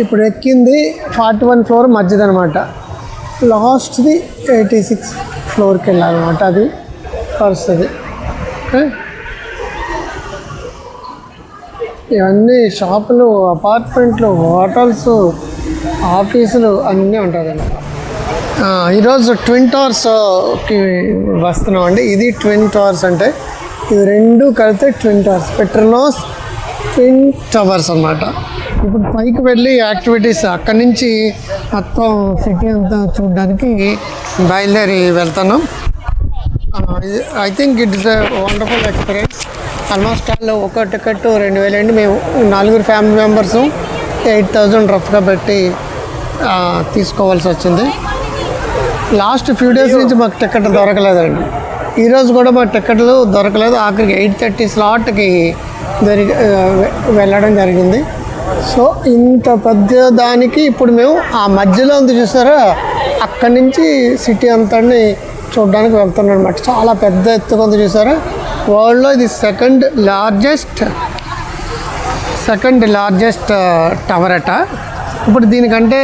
ఇప్పుడు ఎక్కింది forty one floor మధ్యది అనమాట లాస్ట్ది ఎయిటీ సిక్స్ ఫ్లోర్కి వెళ్ళాలన్నమాట అది పరిస్థితి. ఇవన్నీ షాపులు అపార్ట్మెంట్లు హోటల్స్ ఆఫీసులు అన్నీ ఉంటుందండి ఈరోజు ట్విన్ టవర్స్కి వస్తున్నాం అండి ఇది ట్విన్ టవర్స్ అంటే ఇవి రెండు కలిపితే ట్విన్ టవర్స్. పెట్రోనోస్ టవర్స్ అన్నమాట. ఇప్పుడు పైకి వెళ్ళి యాక్టివిటీస్ అక్కడి నుంచి మొత్తం సిటీ అంతా చూడడానికి బయలుదేరి వెళ్తున్నాం I think it is wonderful experience almost all ఒక టికెట్ రెండు వేలు అండి మేము నలుగురు ఫ్యామిలీ మెంబర్స్ ఎయిట్ థౌజండ్ రఫ్గా పెట్టి తీసుకోవాల్సి వచ్చింది. లాస్ట్ ఫ్యూ డేస్ నుంచి మాకు టికెట్ దొరకలేదండి. ఈరోజు కూడా మాకు టికెట్లు దొరకలేదు. ఆఖరికి ఎయిట్ థర్టీ స్లాట్కి జరిగి వెళ్ళడం జరిగింది. సో ఇంత పెద్ద దానికి ఇప్పుడు మేము ఆ మధ్యలో ఉంది చూసారా అక్కడి నుంచి సిటీ అంతాన్ని చూడడానికి వెళ్తున్నాం అనమాట చాలా పెద్ద ఎత్తుగా ఉంది చూసారా. వరల్డ్లో ఇది second largest second largest tower అట. ఇప్పుడు దీనికంటే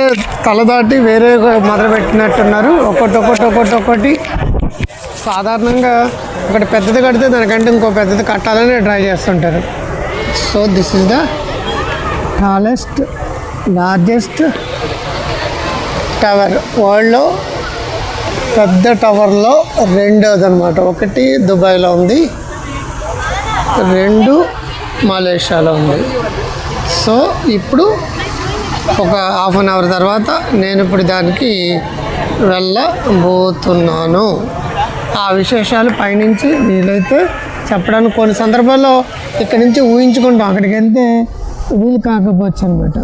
తలదాటి వేరే మొదలు పెట్టినట్టున్నారు. ఒకటి ఒకటి ఒక్కటి ఒక్కొక్కటి సాధారణంగా ఒకటి పెద్దది కడితే దానికంటే ఇంకో పెద్దది కట్టాలని ట్రై చేస్తుంటారు. So this is the tallest largest tower. వరల్డ్లో పెద్ద టవర్లో రెండోది అనమాట ఒకటి దుబాయ్లో ఉంది. రెండు మలేషియాలో ఉంది. సో ఇప్పుడు ఒక హాఫ్ అన్ అవర్ తర్వాత నేను ఇప్పుడు దానికి వెళ్ళబోతున్నాను. ఆ విశేషాలు పైనుంచి వీలైతే చెప్పడానికి కొన్ని సందర్భాల్లో ఇక్కడి నుంచి ఊహించుకుంటాం. అక్కడికి వెళ్తే వీలు కాకపోవచ్చు అనమాట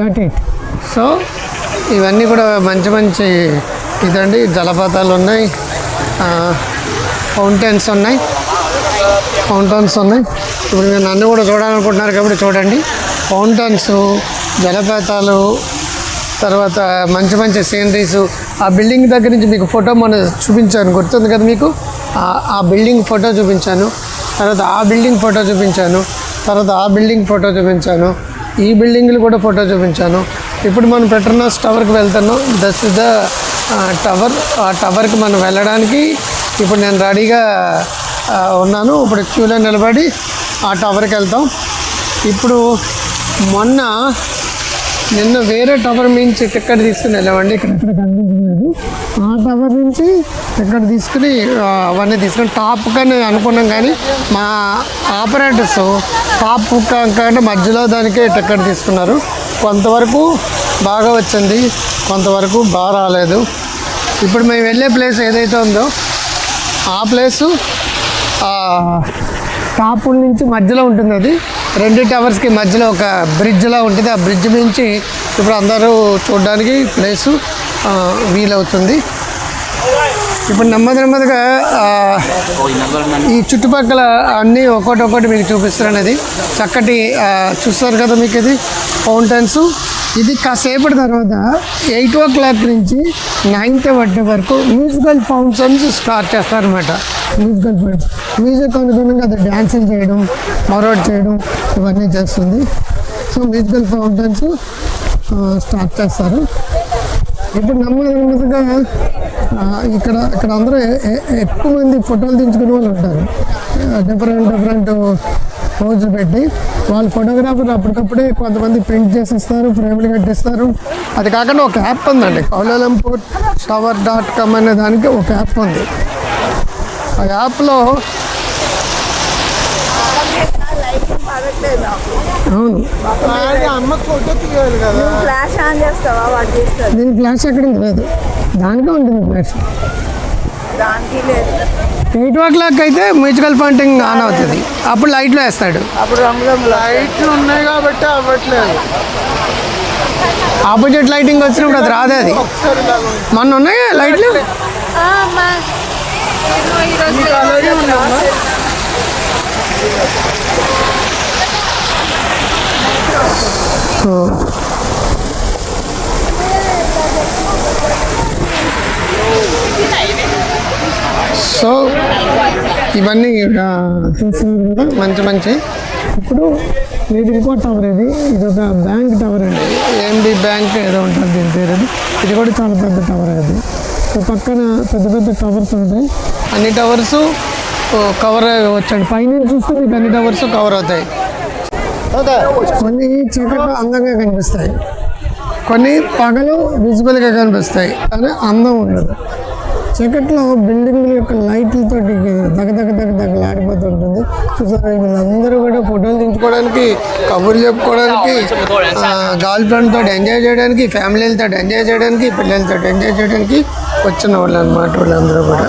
గట్ ఇట్ సో ఇవన్నీ కూడా మంచి మంచి ఇదండి. జలపాతాలు ఉన్నాయి. ఫౌంటైన్స్ ఉన్నాయి. ఫౌంటైన్స్ ఉన్నాయి. ఇప్పుడు మీరు నన్ను కూడా చూడాలనుకుంటున్నారు కాబట్టి చూడండి. ఫౌంటైన్స్ జలపాతాలు తర్వాత మంచి మంచి సీనరీస్ ఆ బిల్డింగ్ దగ్గర నుంచి మీకు ఫోటో మొన్న చూపించాను. గుర్తుంది కదా మీకు? ఆ- బిల్డింగ్ ఫోటో చూపించాను. తర్వాత ఆ బిల్డింగ్ ఫోటో చూపించాను. తర్వాత ఆ బిల్డింగ్ ఫోటో చూపించాను. ఈ బిల్డింగ్లు కూడా ఫోటో చూపించాను. ఇప్పుడు మనం పెట్రోనాస్ టవర్కి వెళ్తున్నాం. దస్ ఇస్ ద టవర్ ఆ టవర్కి మనం వెళ్ళడానికి ఇప్పుడు నేను రెడీగా ఉన్నాను. ఇప్పుడు క్యూలో నిలబడి ఆ టవర్కి వెళ్తాం. ఇప్పుడు మొన్న నిన్న వేరే టవర్ నుంచి టిక్కెట్ తీసుకుని వెళ్ళామండి. ఇక్కడ ఇక్కడ కనిపించలేదు. ఆ టవర్ నుంచి టిక్కెట్ తీసుకుని అవన్నీ తీసుకుని టాప్ కానీ అనుకున్నాం కానీ మా ఆపరేటర్స్ టాప్ కంటే మధ్యలో దానికే టికెట్ తీసుకున్నారు. కొంతవరకు బాగా వచ్చింది కొంతవరకు బాగా రాలేదు. ఇప్పుడు మేము వెళ్ళే ప్లేస్ ఏదైతే ఉందో ఆ ప్లేసు టాపుల నుంచి మధ్యలో ఉంటుంది అది. రెండు టవర్స్కి మధ్యలో ఒక బ్రిడ్జ్లా ఉంటుంది. ఆ బ్రిడ్జ్ నుంచి ఇప్పుడు అందరూ చూడడానికి ప్లేసు వీలవుతుంది. ఇప్పుడు నెమ్మది నెమ్మదిగా ఈ చుట్టుపక్కల అన్నీ ఒక్కొక్కటి ఒక్కొక్కటి మీకు చూపిస్తారు అనేది చక్కటి చూస్తారు కదా మీకు ఇది? ఫౌంటైన్స్ ఇది కాసేపటి తర్వాత ఎయిట్ ఓ క్లాక్ నుంచి నైన్త్ థర్టీ వరకు మ్యూజికల్ ఫంక్షన్స్ స్టార్ట్ చేస్తారనమాట మ్యూజికల్ ఫంక్షన్ మ్యూజిక్ అనుగుణంగా అది డ్యాన్సింగ్ చేయడం మరొకటి చేయడం ఇవన్నీ చేస్తుంది. సో మ్యూజికల్ ఫౌంటైన్స్ స్టార్ట్ చేస్తారు. ఇప్పుడు నెమ్మది ఇక్కడ ఇక్కడ అందరూ ఎక్కువ మంది ఫోటోలు దించుకునే వాళ్ళు ఉంటారు. డిఫరెంట్ డిఫరెంట్ పోజులు పెట్టి వాళ్ళు ఫోటోగ్రాఫర్ అప్పటికప్పుడే కొంతమంది ప్రింట్ చేసి ఇస్తారు ఫ్రేమ్లు కట్టిస్తారు. అది కాకుండా ఒక యాప్ ఉందండి కౌలాలంపూర్ టవర్ డాట్ కామ్ అనే దానికి ఒక యాప్ ఉంది. ఆ యాప్లో అవును. ఫ్లాష్ ఎక్కడ లేదు. దానికే ఉంటుంది ఫ్లాష్ ఎయిట్ ఓ క్లాక్ అయితే మ్యూజికల్ ఫౌంటింగ్ ఆన్ అవుతుంది. అప్పుడు లైట్లో వేస్తాడు. అప్పుడు లైట్లు ఉన్నాయి కాబట్టి అవ్వట్లేదు. ఆపోజిట్ లైటింగ్ వచ్చినప్పుడు అది రాదే అది. మొన్న ఉన్నాయా లైట్లు మీకు అలాగే ఉందమ్మా సో సో ఇవన్నీ మంచి మంచి. ఇప్పుడు ఇది ఇంకో టవర్ ఇది. ఇది ఒక బ్యాంక్ టవర్ అండి. ఏఎంబి బ్యాంక్ ఏదో ఉంటుంది దీని పేరు. అది ఇది కూడా చాలా పెద్ద టవర్ అది. పక్కన పెద్ద పెద్ద టవర్స్ ఉంటాయి. అన్ని టవర్స్ కవర్ వచ్చండి పైన చూస్తే మీకు అన్ని టవర్స్ కవర్ అవుతాయి. కొన్ని చీకట్లో అందంగా కనిపిస్తాయి. కొన్ని పగలు విజిబుల్గా కనిపిస్తాయి. కానీ అందం ఉండదు. చీకట్లో బిల్డింగ్ల యొక్క లైట్లతో దగ్గ దగ్గ దగ్గ దగలాడిపోతూ ఉంటుంది చూసారా వీళ్ళందరూ కూడా ఫోటోలు దించుకోవడానికి కబుర్లు చెప్పుకోవడానికి గర్ల్ ఫ్రెండ్ తోటి ఎంజాయ్ చేయడానికి ఫ్యామిలీలతో ఎంజాయ్ చేయడానికి పిల్లలతో ఎంజాయ్ చేయడానికి వచ్చిన వాళ్ళు అనమాట వీళ్ళందరూ కూడా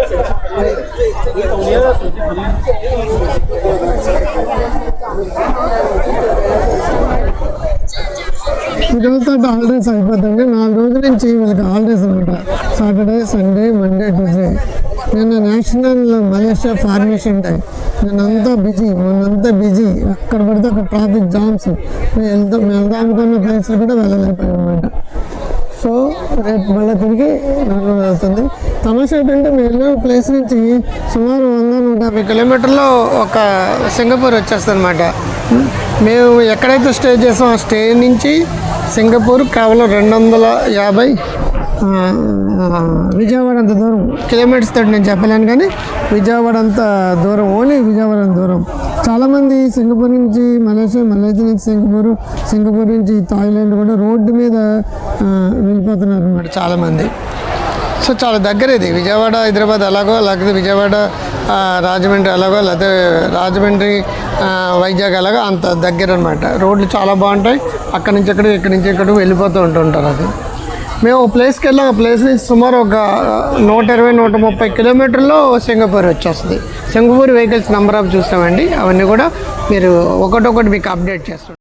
హాలిడేస్ అనమాట. సాటర్డే సండే మండే ట్యూస్డే నిన్న నేషనల్ మలేషియా ఫార్మేషన్ డే నేనంతా బిజీ మనంతా బిజీ అక్కడ పడితే అక్కడ ట్రాఫిక్ జామ్స్ మేము వెళ్తాం మేము వెళ్దాం అనుకున్న ప్లేస్లు కూడా వెళ్ళలేకపోయాం అనమాట సో రేపు మళ్ళీ తిరిగి నాలుగు వెళ్తుంది. అవుతుంది తమాషా ఏంటంటే మేము వెళ్ళిన ప్లేస్ నుంచి సుమారు వంద నూట యాభై కిలోమీటర్లో ఒక సింగపూర్ వచ్చేస్తుంది అనమాట మేము ఎక్కడైతే స్టే చేసామో ఆ స్టే నుంచి సింగపూర్ కేవలం రెండు వందల యాభై విజయవాడ అంత దూరం. కిలోమీటర్స్ తోటి నేను చెప్పలేను కానీ విజయవాడ అంత దూరం. ఓన్లీ విజయవాడ అంత దూరం. చాలామంది సింగపూర్ నుంచి మలేషియా మలేషియా నుంచి సింగపూర్ సింగపూర్ నుంచి థాయిలాండ్ కూడా రోడ్డు మీద వెళ్ళిపోతున్నారు. అనమాట చాలామంది. సో చాలా దగ్గర ఇది. విజయవాడ హైదరాబాద్ ఎలాగో లేకపోతే విజయవాడ రాజమండ్రి ఎలాగో లేకపోతే రాజమండ్రి వైజాగ్ ఎలాగో అంత దగ్గర అనమాట రోడ్లు చాలా బాగుంటాయి. అక్కడి నుంచి ఇక్కడ ఇక్కడి నుంచి ఇక్కడ వెళ్ళిపోతూ ఉంటుంటారు అది. మేము ప్లేస్కి వెళ్ళాం. ఆ ప్లేస్ నుంచి సుమారు ఒక నూట ఇరవై నూట ముప్పై కిలోమీటర్లో సింగపూర్ వచ్చేస్తుంది. సింగపూర్ వెహికల్స్ నెంబర్ ఆఫ్ చూస్తామండి. అవన్నీ కూడా మీరు ఒకటొకటి మీకు అప్డేట్ చేస్తాం.